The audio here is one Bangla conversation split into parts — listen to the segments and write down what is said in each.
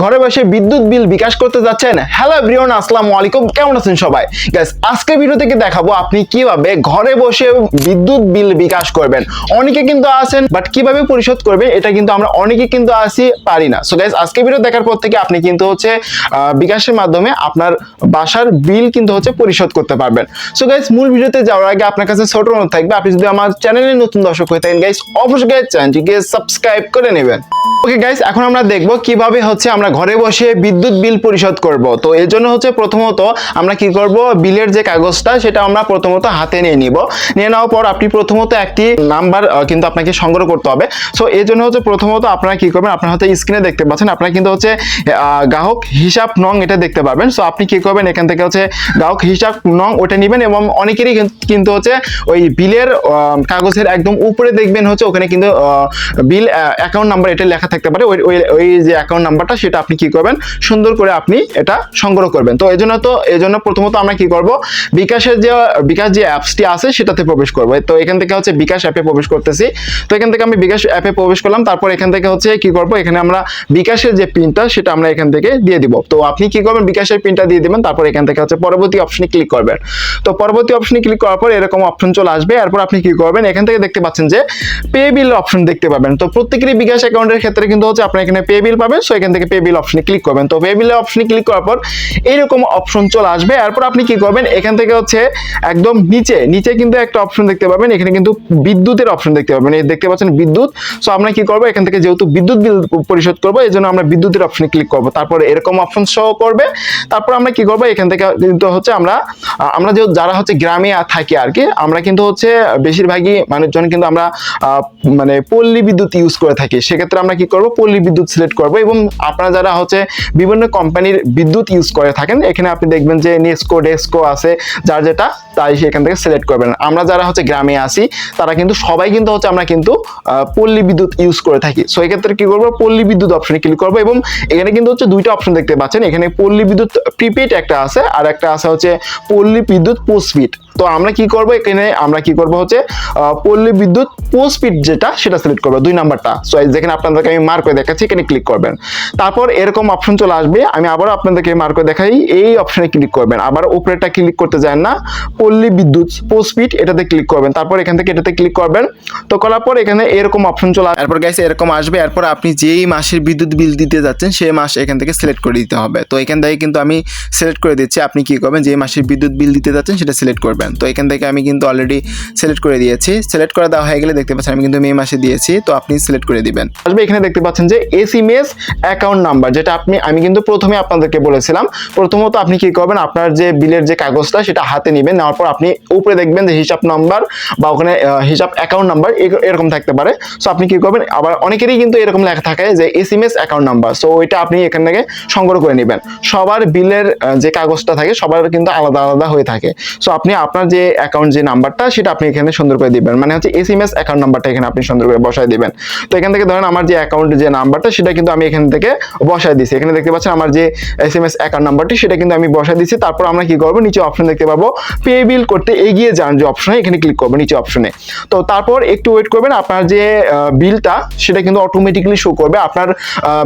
ঘরে বসে বিদ্যুৎ বিল বিকাশ করতে যাচ্ছেন। হ্যালো এভরিওয়ান আসসালামু আলাইকুম। কেমন আছেন সবাই? গাইস আজকের ভিডিও থেকে দেখাবো আপনি কীভাবে ঘরে বসে বিদ্যুৎ বিল বিকাশ করবেন। অনেকে কিন্তু আছেন বাট কীভাবে পরিশোধ করবেন, এটা কিন্তু আমরা অনেকে কিন্তু আসি পারি না। সো গাইস আজকে ভিডিও দেখার পর থেকে আপনি কিন্তু হচ্ছে বিকাশের মাধ্যমে আপনার বাসার বিল কিন্তু হচ্ছে পরিশোধ করতে পারবেন। সো গাইস মূল ভিডিওতে যাওয়ার আগে আপনার কাছে ছোট অনুরোধ থাকবে, আপনি যদি আমার চ্যানেলে নতুন দর্শক হয়ে থাকেন গাইস অবশ্যই গাইস চ্যানেলটিকে সাবস্ক্রাইব করে নেবেন। ওকে গাইস এখন আমরা দেখব কীভাবে হচ্ছে ঘরে বসে বিদ্যুৎ বিল পরিশোধ করব। তো এর জন্য হচ্ছে প্রথমত আমরা কি করব? বিলের যে কাগজটা, সেটা আমরা প্রথমত হাতে নিয়ে নিব। নিয়ে নেওয়ার পর আপনি প্রথমত একটি নাম্বার কিন্তু আপনাকে সংগ্রহ করতে হবে। সো এর জন্য হচ্ছে প্রথমত আপনারা কি করবেন? আপনারা হচ্ছে স্ক্রিনে দেখতে পাচ্ছেন, আপনারা কিন্তু হচ্ছে গ্রাহক হিসাব নং এটা দেখতে পাবেন। সো আপনি কি করবেন? এখান থেকে হচ্ছে গ্রাহক হিসাব নং ওটা নেবেন এবং অনেকেরই কিন্তু হচ্ছে ওই বিলের কাগজের একদম উপরে দেখবেন হচ্ছে ওখানে কিন্তু বিল অ্যাকাউন্ট নাম্বার এটা লেখা থাকতে পারে। ওই ওই যে অ্যাকাউন্ট নাম্বারটা আপনি কি করবেন? সুন্দর করে আপনি এটা সংগ্রহ করবেন। তো এই জন্য তো এই জন্য প্রথমত আমরা কি করব? বিকাশের যে, বিকাশ যে অ্যাপসটি আছে সেটাতে প্রবেশ করব। তো এখান থেকে হচ্ছে বিকাশ অ্যাপে প্রবেশ করতেছি। তো এখান থেকে আমি বিকাশ অ্যাপে প্রবেশ করলাম। তারপর এখান থেকে হচ্ছে কি করব? এখানে আমরা বিকাশের যে পিনটা, সেটা আমরা এখান থেকে দিয়ে দিব। তো আপনি কি করবেন? বিকাশের পিনটা দিয়ে দিবেন। তারপর এখান থেকে হচ্ছে পরবর্তী অপশনে ক্লিক করবেন। তো পরবর্তী অপশনে ক্লিক করার পর এরকম অপশন চলে আসবে। এরপর আপনি কি করবেন? এখান থেকে দেখতে পাচ্ছেন যে পে বিল অপশন দেখতে পাবেন। তো প্রত্যেকেরই বিকাশ অ্যাকাউন্টের ক্ষেত্রে কিন্তু হচ্ছে আপনি এখানে পে বিল পাবেন সো এখান থেকে পে বিল অপশনে ক্লিক করবেন। তো পে অপশনে ক্লিক করার পর এইরকম অপশন চলে আসবে। এরপর আপনি কি করবেন? এখান থেকে হচ্ছে একদম নিচে নিচে কিন্তু একটা অপশন দেখতে পাবেন। এখানে কিন্তু বিদ্যুতের অপশন দেখতে পাবেন। এই দেখতে পাচ্ছেন বিদ্যুৎ। সো আমরা কি করব? এখান থেকে যেহেতু বিদ্যুৎ বিল পরিশোধ করব, এই জন্য আমরা বিদ্যুতের অপশনে ক্লিক করব। তারপর এরকম অপশন শো করবে। তারপর আমরা কি করব? এখান থেকে কিন্তু হচ্ছে আমরা আমরা যে যারা হচ্ছে গ্রামে থাকি আর কি, আমরা কিন্তু হচ্ছে বেশিরভাগই মানুষজন কিন্তু আমরা মানে পল্লী বিদ্যুৎ ইউজ করে থাকি। সেক্ষেত্রে আমরা কি করব? পল্লী বিদ্যুৎ সিলেক্ট করব এবং আপনারা যারা হচ্ছে বিভিন্ন কোম্পানির বিদ্যুৎ ইউজ করে থাকেন, এখানে আপনি দেখবেন যে নেস্কো ডেস্কো আছে, যার যেটা, তাই সেখান থেকে সিলেক্ট করবেন। আমরা যারা হচ্ছে গ্রামে আসি তারা কিন্তু সবাই কিন্তু হচ্ছে আমরা কিন্তু পল্লী বিদ্যুৎ ইউজ করে থাকি। সো এক্ষেত্রে কি করব? পল্লী বিদ্যুৎ অপশনে ক্লিক করব এবং এখানে কিন্তু হচ্ছে দুইটা অপশন দেখতে পাচ্ছেন। এখানে পল্লী বিদ্যুৎ প্রিপেড একটা আছে, আর একটা আছে হচ্ছে পল্লী বিদ্যুৎ পোস্টপিড তো আমরা কি করব এখানে? আমরা কি করব হচ্ছে পল্লী বিদ্যুৎ পোস্টপিড যেটা, সেটা সিলেক্ট করব। দুই নাম্বারটা। সো যেখানে আপনাদেরকে আমি মার্ক করে দেখাচ্ছি, এখানে ক্লিক করবেন। তারপর এরকম অপশন চলে আসবে। আমি আবারও আপনাদেরকে মার্ক করে দেখাই, এই অপশনে ক্লিক করবেন। আবার উপরেটা ক্লিক করতে যান না। পল্লী বিদ্যুৎ পোস্টপিড এটাতে ক্লিক করবেন। তারপর এখান থেকে এটাতে ক্লিক করবেন। তো করার পর এখানে এরকম অপশন চলে আসবে এরপর গাইস এরকম আসবে। এরপর আপনি যেই মাসের বিদ্যুৎ বিল দিতে যাচ্ছেন, সেই মাস এখান থেকে সিলেক্ট করে দিতে হবে। তো এখান থেকে কিন্তু আমি সিলেক্ট করে দিচ্ছি। আপনি কি করবেন? যে মাসের বিদ্যুৎ বিল দিতে যাচ্ছেন, সেটা সিলেক্ট করবেন। তো এখান থেকে আমি কিন্তু অলরেডি সিলেক্ট করে দিয়েছি। সিলেক্ট করে দেওয়া হয়ে গেলে দেখতে পাচ্ছেন, আমি কিন্তু মে মাসে দিয়েছি, তো আপনি সিলেক্ট করে দিবেন। আসবে, এখানে দেখতে পাচ্ছেন যে এসএমএস অ্যাকাউন্ট নাম্বার যেটা আপনি, আমি কিন্তু প্রথমে আপনাদেরকে বলেছিলাম। প্রথমত আপনি কি করবেন, আপনার যে বিলের যে কাগজটা, সেটা হাতে নেবেন, নেওয়ার পর আপনি উপরে দেখবেন যে হিসাব নাম্বার বা ওখানে হিসাব অ্যাকাউন্ট নাম্বার এরকম থাকতে পারে। সো আপনি কি করবেন, আবার অনেকেরই কিন্তু এরকম লেখা থাকে যে এসএমএস অ্যাকাউন্ট নাম্বার সো ওইটা আপনি এখান থেকে সংগ্রহ করে নেবেন। সবার বিলের যে কাগজটা থাকে, সবার কিন্তু আলাদা আলাদা হয়ে থাকে। সো আপনি আপনার যে অ্যাকাউন্ট যে নাম্বারটা, সেটা আপনি এখানে সুন্দর করে দিবেন। মানে হচ্ছে এসএমএস অ্যাকাউন্ট নাম্বারটা এখানে আপনি সুন্দর করে বসায় দিবেন। তো এখান থেকে ধরেন আমার যে অ্যাকাউন্ট যে নাম্বারটা, সেটা কিন্তু আমি এখান থেকে বসায় দিছি। এখানে দেখতে পাচ্ছেন আমার যে এসএমএস অ্যাকাউন্ট নাম্বারটি, সেটা কিন্তু আমি বসায় দিছি। তারপর আমরা কি করব? নিচে অপশন দেখতে পাবো পে বিল করতে এগিয়ে যান যে অপশনে এখানে ক্লিক করব নিচে অপশনে তো তারপর একটু ওয়েট করবেন, আপনার যে বিলটা সেটা কিন্তু অটোমেটিকলি শো করবে। আপনার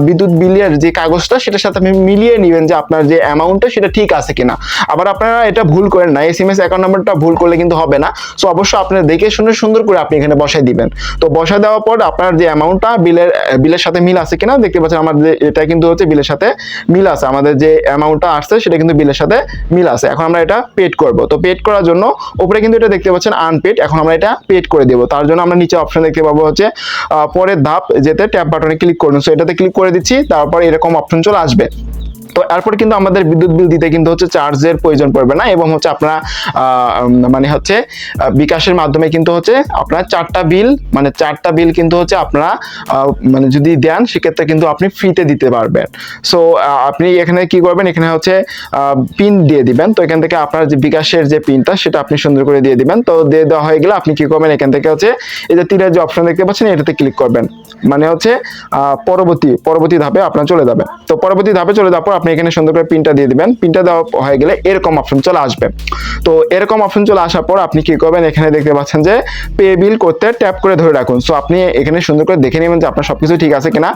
বিদ্যুৎ বিলের যে কাগজটা, সেটার সাথে আপনি মিলিয়ে নেবেন যে আপনার যে অ্যামাউন্টটা সেটা ঠিক আছে কিনা। আবার আপনারা এটা ভুল করেন না। এস এম এস অ্যাকাউন্ট নাম্বারটা ভুল করলে কিন্তু হবে না। সো অবশ্যই আপনার দেখে শুনে সুন্দর করে আপনি এখানে বসাই দিবেন। তো বসায় দেওয়ার পর আপনার যে অ্যামাউন্টটা বিলের বিলের সাথে মিল আছে কিনা দেখতে পাচ্ছেন আমাদের এটা কিন্তু হচ্ছে বিলের সাথে মিল আছে। আমাদের যে অ্যামাউন্টটা আসছে সেটা কিন্তু বিলের সাথে মিল আছে। এখন আমরা এটা পেড করব। তো পেড করার জন্য উপরে কিন্তু এটা দেখতে পাচ্ছেন আনপেড এখন আমরা এটা পেড করে দেবো। তার জন্য আমরা নিচে অপশন দেখতে পাবো হচ্ছে পরের ধাপ যেতে ট্যাপ বাটনে ক্লিক করুন। সো এটাতে ক্লিক করে দিচ্ছি। তারপর এরকম অপশন চলে আসবে। তো এরপর কিন্তু আমাদের বিদ্যুৎ বিল দিতে কিন্তু হচ্ছে চার্জের প্রয়োজন পড়বে না এবং হচ্ছে আপনারা মানে হচ্ছে বিকাশের মাধ্যমে কিন্তু হচ্ছে আপনার চারটা বিল মানে চারটা বিল কিন্তু হচ্ছে আপনারা মানে যদি দেন সেক্ষেত্রে কিন্তু আপনি ফ্রিতে দিতে পারবেন। সো আপনি এখানে কি করবেন? এখানে হচ্ছে পিন দিয়ে দিবেন। তো এখান থেকে আপনার যে বিকাশের যে পিনটা সেটা আপনি সুন্দর করে দিয়ে দিবেন। তো দিয়ে দেওয়া হয়ে গেলে আপনি কি করবেন? এখান থেকে হচ্ছে এই যে তীরের যে অপশন দেখতে পাচ্ছেন, এটাতে ক্লিক করবেন। মানে হচ্ছে পরবর্তী পরবর্তী ধাপে আপনার চলে যাবে। তো পরবর্তী ধাপে চলে যাওয়ার পর আপনি এখানে সুন্দর করে পিনটা দিয়ে দিবেন। পিনটা দেওয়া হয়ে গেলে এরকম অপশন চলে আসবে। তো এরকম অপশন চলে আসার পর আপনি কি করবেন? এখানে দেখতে পাচ্ছেন যে পে বিল করতে ট্যাপ করে ধরে রাখুন। সো আপনি এখানে সুন্দর করে দেখে নেবেন যে আপনার সবকিছু ঠিক আছে কিনা।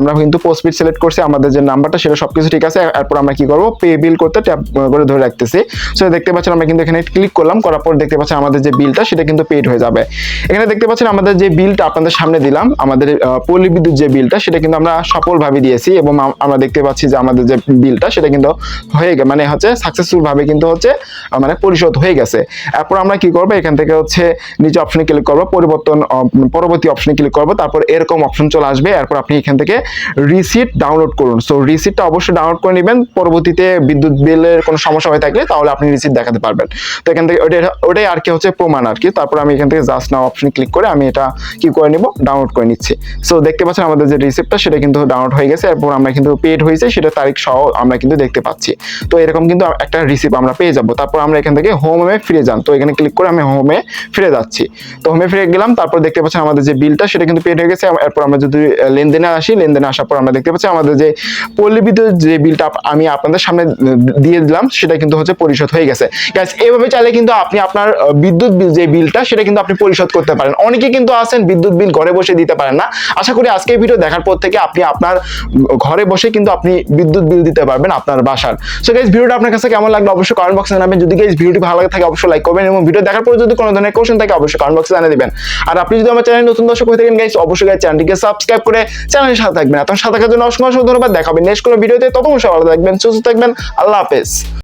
আমরা কিন্তু পোস্টপিড সিলেক্ট করছি, আমাদের যে নাম্বারটা সেটা সবকিছু ঠিক আছে। এরপর আমরা কি করব? পে বিল করতে ট্যাপ করে ধরে রাখতেছি। সো দেখতে পাচ্ছেন আমরা কিন্তু এখানে ক্লিক করলাম। করার পর দেখতে পাচ্ছেন আমাদের যে বিলটা সেটা কিন্তু পেড হয়ে যাবে। এখানে দেখতে পাচ্ছেন আমাদের যে বিলটা আপনাদের সামনে দিলাম। আমাদের আহ, পল্লী বিদ্যুৎ যে বিলটা সেটা কিন্তু আমরা সফলভাবে দিয়েছি এবং আমরা দেখতে পাচ্ছি যে আমাদের যে বিলটা সেটা কিন্তু হয়ে গে মানে হচ্ছে সাকসেসফুল ভাবে কিন্তু হচ্ছে মানে পরিশোধ হয়ে গেছে। এরপর আমরা কি করব? এখান থেকে হচ্ছে নিচে অপশনে ক্লিক করব পরিবর্তন পরবর্তী অপশনে ক্লিক করব তারপর এরকম অপশন চলে আসবে। এরপর আপনি এখান থেকে রিসিট ডাউনলোড করুন। সো রিসিটটা অবশ্যই ডাউনলোড করে নেবেন। পরবর্তীতে বিদ্যুৎ বিলের কোনো সমস্যা হয়ে থাকলে তাহলে আপনি রিসিট দেখাতে পারবেন। তো এখান থেকে ওটাই ওটাই আর কি হচ্ছে প্রমাণ আর কি। তারপর আমি এখান থেকে জাস্ট নাও অপশন ক্লিক করে আমি এটা কি করে নেব? ডাউনলোড করে নিচ্ছি। সো দেখতে পাচ্ছেন আমাদের যে রিসিপ্টটা সেটা কিন্তু ডাউনলোড হয়ে গেছে, এরপর আমরা কিন্তু পেড হয়েছে সেটা তারিখ সহ আমরা কিন্তু দেখতে পাচ্ছি। তো, এরকম কিন্তু একটা রিসিপ্ট আমরা পেয়ে যাব। তারপর আমরা এখান থেকে হোমে ফিরে যান। তো, এখানে ক্লিক করে আমি হোমে ফিরে যাচ্ছি। তো হোমে ফিরে গেলাম, তারপর দেখতে পাচ্ছেন আমাদের যে বিলটা সেটা কিন্তু পেড হয়ে গেছে। এরপর আমরা যদি লেনদেনে আসি, লেনদেনে আসার পর আমরা দেখতে পাচ্ছি আমাদের যে পল্লী বিদ্যুৎ যে বিলটা আমি আপনাদের সামনে দিয়ে দিলাম, সেটা কিন্তু হচ্ছে পরিশোধ হয়ে গেছে। গাইস এইভাবে চাইলে কিন্তু আপনি আপনার বিদ্যুৎ বিল যে বিলটা সেটা কিন্তু আপনি পরিশোধ করতে পারেন। অনেকে কিন্তু আছেন বিদ্যুৎ বিল ঘরে বসে দিতে পারেন না। আশা করি আজকে ভিডিও দেখার পর থেকে আপনি আপনার ঘরে বসে কিন্তু আপনি বিদ্যুৎ বিল দিতে পারবেন আপনার বাসার। সো গাইস ভিডিওটা আপনার কাছে কেমন লাগল অবশ্যই কমেন্ট বক্সে জানাবেন। যদি গাইস ভিডিওটি ভালো লাগে থাকে অবশ্যই লাইক করবেন এবং ভিডিও দেখার পর যদি কোনো ধরনের কোশ্চেন থাকে অবশ্যই কমেন্ট বক্সে জানিয়ে দেবেন। আর আপনি যদি আমার চ্যানেল নতুন দর্শক হয়ে থাকেন গাইস অবশ্যই গাইস চ্যানেলটিকে সাবস্ক্রাইব করে চ্যানেলের সাথে থাকবেন। এখন সাথে থাকার জন্য অসংখ্য অসংখ্য ধন্যবাদ। দেখাবেন নেক্সট কোনো ভিডিওতে ততক্ষণ সবাই ভালো থাকবেন, সুস্থ থাকবেন। আল্লাহ হাফেজ।